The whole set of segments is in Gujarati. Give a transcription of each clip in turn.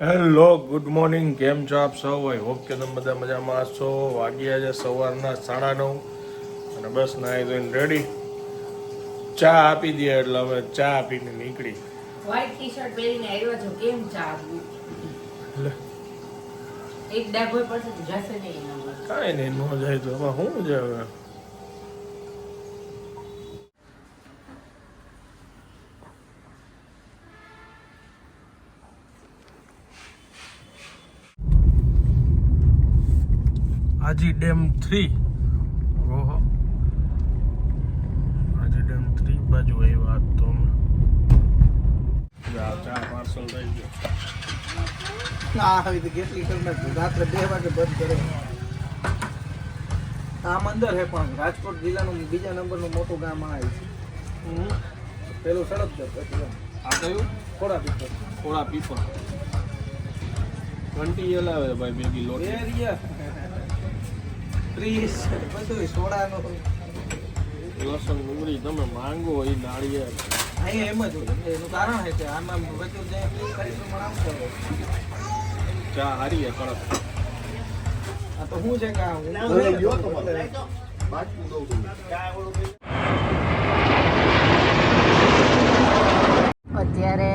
હેલો ગુડ મોર્નિંગ કેમ છો આપ સૌ? હોય હોપ કે તમે બધા મજામાં છો વાગ્યા છે સવારના સાડા નવ અને બસ નાઈ ધોઈને રેડી ચા આપી દે એટલે હવે ચા આપીને નીકળી. વ્હાઈટ ટી શર્ટ પહેરીને આવ્યો છો. કેમ ચા આપવું એક ડાઘો પડશે જશે નહીં કાંઈ નહીં ન જાય તો. એમાં શું છે હવે? આજી ડેમ થ્રી ઓહો આજી ડેમ થ્રી બાજુ આવ્યા તો અમે. જા ચા પાર્સલ રહી ગયો તો કેટલી કલાક રાત્રે બે વાગે બંધ કરે. આમ અંદર હે પણ રાજકોટ જિલ્લાનું બીજા નંબરનું મોટું ગામ આ છે. હમ. પેલું સડક છે આ કયું? થોડા પીપર થોડા પીપર ઘંટી હલાવે ભાઈ ભેગી લોટ એરિયા ત્રીસ બધું સોડાનું લસણ ડુંગળી તમે માંગો એ નાળિયેર. અહીંયા એમ જ હોય. એનું કારણ છે કે આમાં જે ચા હારી હે કડક. આ તો શું છે કે આ હું અત્યારે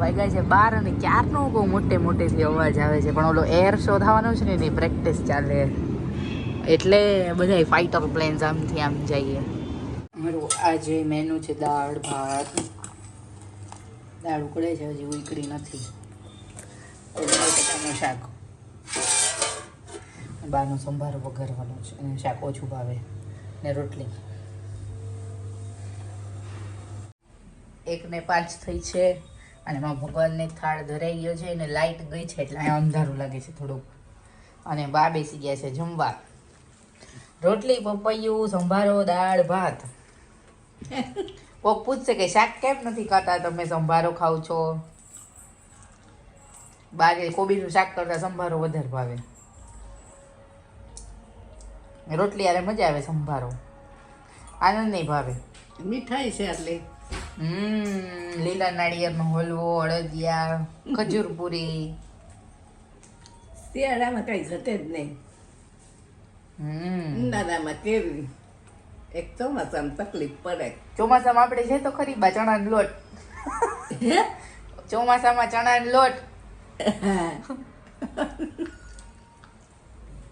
વાગ્યા છે બાર અને ક્યારનો બહુ મોટે મોટેથી અવાજ આવે છે. પણ ઓલો એર શોધાવાનો છે ને એની પ્રેક્ટિસ ચાલે. એટલે બધા ફાઇટર પ્લેન્સ આમથી આમ જઈએ. અમારું આજે મેનુ છે, દાળ, ભાત. દાળ ઉકળે છે, હજી ઉકળી નથી. શાક. બારનો સંભાર વઘારવાનો છે. અને શાક ઓછું ભાવે. ને રોટલી. એકને પાંચ થઈ છે. અને એમાં ભગવાનને થાળ ધરાઈ ગયો છે. અને લાઇટ ગઈ છે, એટલે અંધારું લાગે છે થોડુંક. અને બા બેસી ગયા છે જમવા. રોટલી પપૈયું સંભારો દાળ ભાત. કોક પૂછશે કે શાક કેમ નથી ખાતા? તમે સંભારો ખાવ છો. બારે કોબીનું શાક કરતા સંભારો વધારે ભાવે. રોટલી યારે મજા આવે સંભારો. આનંદ નહીં ભાવે. મીઠાઈ છે આટલી. હમ લીલા નાળિયેરનો હલવો અળદિયા ખજૂર પૂરી. શિયાળામાં કઈ ઘટે જ નહીં. ઉનાળામાં કેરી એક ચોમાસામાં તકલીફ પડે. ચોમાસામાં આપણે છે તો ખરી બા ચણાનો લોટ. ચોમાસામાં ચણાનો લોટ.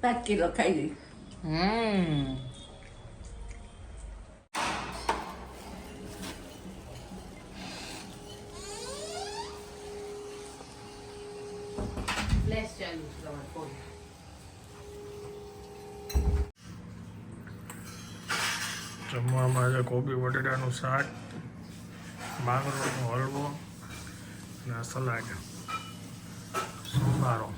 પાંચ કિલો ખાઈ લઈ હમ. છે તમારો ફોન જમવામાં છે કોબી બટેટાનું શાક માંગરોળનો હલવો અને સલાડ. સંભારો.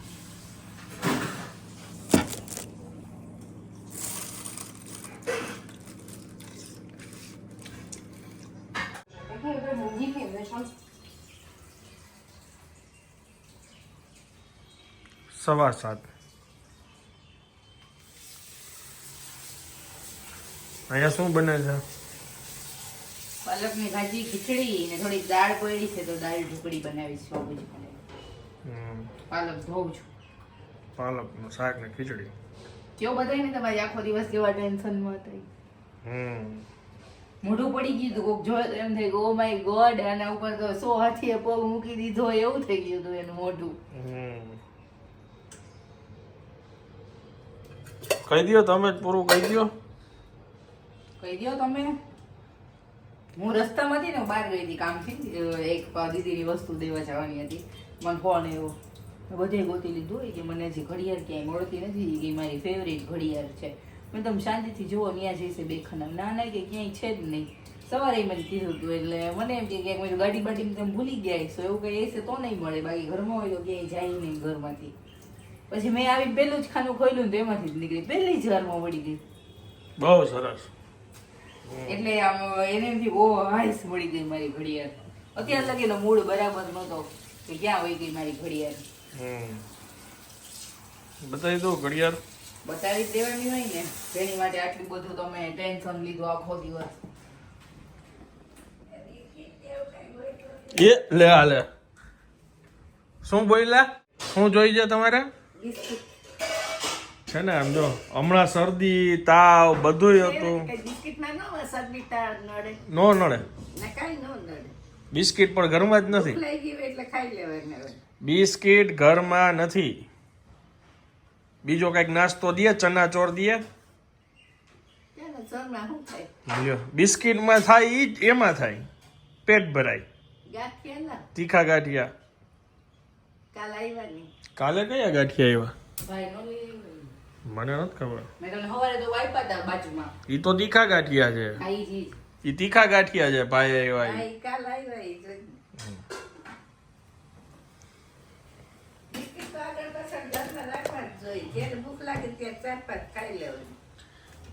સવા સાત. અહીંયા શું બને છે? પાલકની ભાજી ખીચડી ને થોડી દાળ પડી છે તો દાળ ઢોકળી બનાવીશ બાબુજી મને પાલક ધોઉં છું. પાલકનું શાક ને ખીચડી. કેવો બધાય ને તમારી આખો દિવસ કેવા ટેન્શનમાં હતા હમ. મોઢું પડી ગયું કોક તો એમ થઈ ગયું ઓ માય ગોડ આના ઉપર તો સો હાથીએ પગ મૂકી દીધો એવું થઈ ગયું હતું એનું મોઢું. હમ. કહી દો તમે જ પૂરું કહી દો કહી દો તમે. હું રસ્તામાં હતી ને બહાર ગઈ હતી કામથી. એક દીદીની વસ્તુ દેવા જવાની હતી. મને ફોન એવો. બધે ગોતી લીધું. કે મને હજી ઘડિયાળ ક્યાંય મળતી નથી. કે મારી ફેવરેટ ઘડિયાળ છે. મેં તમે શાંતિથી જુઓ ત્યાં જઈશે બે ખના ના ના કે ક્યાંય છે જ નહીં. સવારે મને કીધું હતું એટલે મને એમ કે ક્યાંક મેં ગાડી બાટી તમે ભૂલી ગયા છો એવું કંઈ હશે તો નહીં મળે. બાકી ઘરમાં હોય તો ક્યાંય જાય નહીં ઘરમાંથી. પછી મેં આવીને પહેલું જ ખાનું ખોલ્યું તો એમાંથી જ નીકળી. પહેલી જ વારમાં વળી ગઈ. બહુ સરસ. એટલે આમ એને ઓ હાઈસ મળી ગઈ મારી ઘડિયાળ. અત્યાર લગીનો મૂડ બરાબર નહોતો કે ક્યાં વહી ગઈ મારી ઘડિયાળ. હમ. બતાવી દો ઘડિયાળ. બતાવી દેવાની હોય ને તેની માટે આટલું બધું તમે ટેન્શન લીધું આખો દિવસ. એ લે આ લે. શું બોલ્યા? શું જોઈ છે તમારે? છે ને આમ જો હમણાં શરદી તાવ બધું હતું. ન નડે. નો નડે. ને કાંઈ ન નડે. બિસ્કિટ પણ ઘરમાં જ નથી. બિસ્કિટ ઘરમાં નથી. બીજો કંઈક નાસ્તો દે ચના ચોર દે બિસ્કિટમાં થાય ઈ જ એમાં થાય. પેટ ભરાય. તીખા ગાંઠિયા. કાલ કયા ગાંઠિયા આવ્યા. મને નથી ખબર. મેં તમને સવારે તો વાઈપા હતા બાજુમાં. ઈ તો તીખા ગાંઠિયા છે. ઈ જ. ઈ તીખા ગાંઠિયા છે ભાઈ આવ્યા હા, ઈ. કાલ આવ્યા ઈ જ.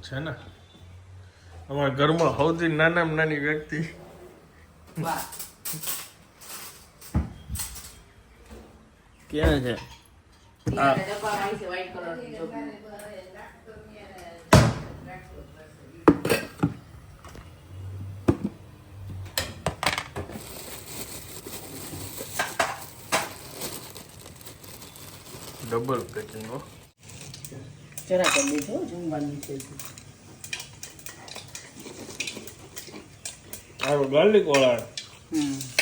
છે ને? અમારા ઘરમાં સૌથી નાનામાં નાની વ્યક્તિ. ક્યાં છે? ડબલ પેકિંગ હો જરા કરી દેજો જમવાનું છે આવો ગાર્લિક વાળા હમ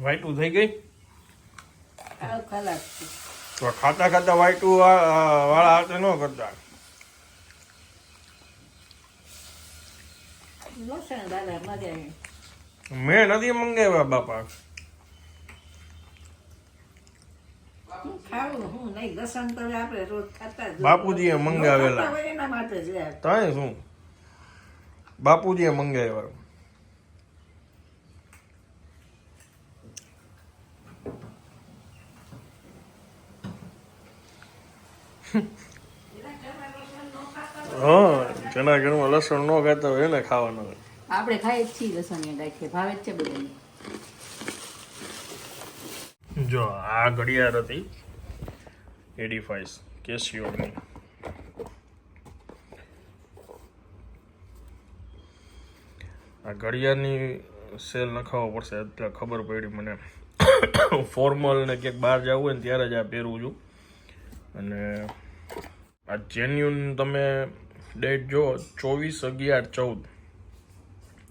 વાઈટું થઈ ગઈ? તો ખાતા ખાતા વાઈટું વાળા હાથે ન કરતા. મેં નથી મંગાવ્યા બાપા. બાપુજીએ મંગાવેલા. તાય શું? બાપુજીએ મંગાવ્યા. હા જેના ઘરમાં લસણ ન ખાતા હોય એને ખાવાનું આપણે ખાઈ જ છીએ લસણિયા ગાંઠિયા ભાવે જ છે બધાને. જો આ ઘડિયાળ હતી એડી ફાઈવ કેસિયોની આ ઘડિયાળની સેલ નખાવવો પડશે એટલે ખબર પડી મને. ફોર્મલ ને ક્યાંક બહાર જવું હોય ને ત્યારે જ આ પહેરું છું. અને આ જેન્યુન તમે ડેટ જો ચોવીસ અગિયાર ચૌદ.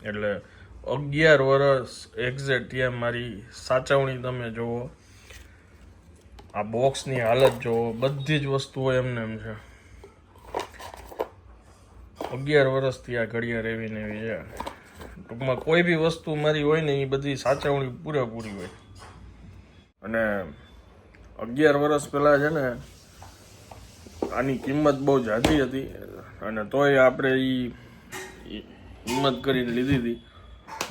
એટલે અગિયાર વર્ષ એક્ઝેક્ટ ત્યાં મારી સાચવણી તમે જુઓ. આ બોક્સની હાલત જુઓ, બધી જ વસ્તુઓ એમને એમ છે. અગિયાર વર્ષથી આ ઘડિયાળ એવી ને એવી છે. ટૂંકમાં કોઈ બી વસ્તુ મારી હોય ને એ બધી સાચવણી પૂરેપૂરી હોય. અને અગિયાર વર્ષ પહેલાં છે ને આની કિંમત બહુ જાજી હતી. અને તોય આપણે એ હિંમત કરીને લીધી હતી.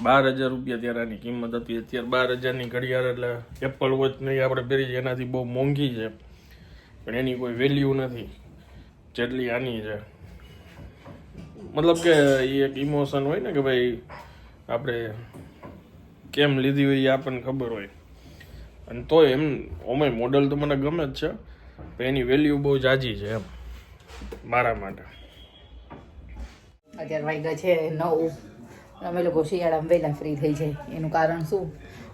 બાર હજાર રૂપિયા ત્યારે આની કિંમત હતી. અત્યારે બાર હજારની ઘડિયાળ એટલે એપલ વોચ નહીં આપણે પહેરી એનાથી બહુ મોંઘી છે. પણ એની કોઈ વેલ્યુ નથી. જેટલી આની છે. મતલબ કે એ એક ઇમોશન હોય ને કે ભાઈ આપણે કેમ લીધી હોય એ આપણને ખબર હોય. અને તોય એમ ઓમે મોડલ તો મને ગમે જ છે. પણ એની વેલ્યુ બહુ જાજી છે એમ, મારા માટે. અત્યારે વાગ્યા છે નવ. અમે લોકો શિયાળામાં વહેલા ફ્રી થઈ જાય. એનું કારણ શું?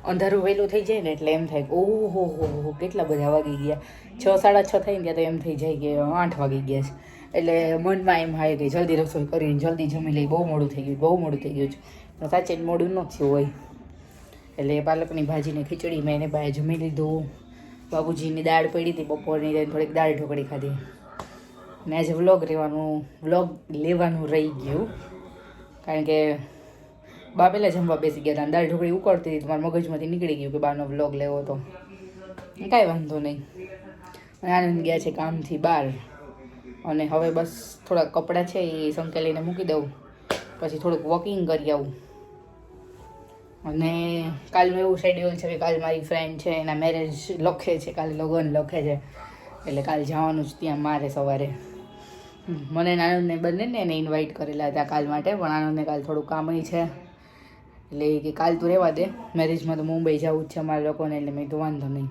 અંધારું વહેલું થઈ જાય ને એટલે એમ થાય કે, ઓહો, હો હો કેટલા બધા વાગી ગયા? છ, સાડા છ થઈ ગયા તો એમ થઈ જાય કે આઠ વાગી ગયા છે. એટલે મનમાં એમ થાય કે જલ્દી રસોઈ કરીને જલ્દી જમી લઈ બહુ મોડું થઈ ગયું બહુ મોડું થઈ ગયું છે. પણ સાચે મોડું ન થયું હોય. એટલે પાલકની ભાજીને ખીચડી મેં એને બાય જમી લીધું. બાબુજીની દાળ પડી હતી, બપોરની તેને થોડીક દાળ ઢોકળી ખાધી. ને આજે વ્લોગ રહેવાનું, વ્લોગ લેવાનું રહી ગયું. કારણ કે બા પહેલાં જમવા બેસી ગયા હતા દાળ ઢોકળી ઉકળતી હતી મારા મગજમાંથી નીકળી ગયું કે બાનો વ્લોગ લેવો તો. કાંઈ વાંધો નહીં. અને આનંદ ગયા છે કામથી બહાર. અને હવે બસ થોડા કપડાં છે એ સંકેલીને મૂકી દઉં. પછી થોડુંક વોકિંગ કરી આવું. અને કાલનું એવું શેડ્યુલ છે કે કાલ મારી ફ્રેન્ડ છે, એના મેરેજ લખે છે, કાલે લગ્ન લખે છે. એટલે કાલ જવાનું જ ત્યાં મારે સવારે. મને આનંદને બંનેને એને ઇન્વાઇટ કરેલા હતા કાલ માટે, પણ આનંદને કાલ થોડું કામ છે. એટલે કે કાલ તું રહેવા દે મેરેજમાં તો મુંબઈ જવું જ છે અમારા લોકોને, એટલે મેં તો વાંધો નહીં.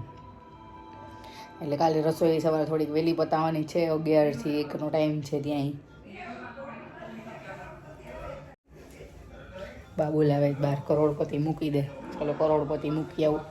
એટલે કાલે રસોઈ સવારે થોડીક વહેલી પતાવવાની છે, અગિયારથી એકનો ટાઈમ છે ત્યાં બા બોલાવે બાર કરોડપતિ મૂકી દે. ચલો કરોડપતિ મૂકી આવું.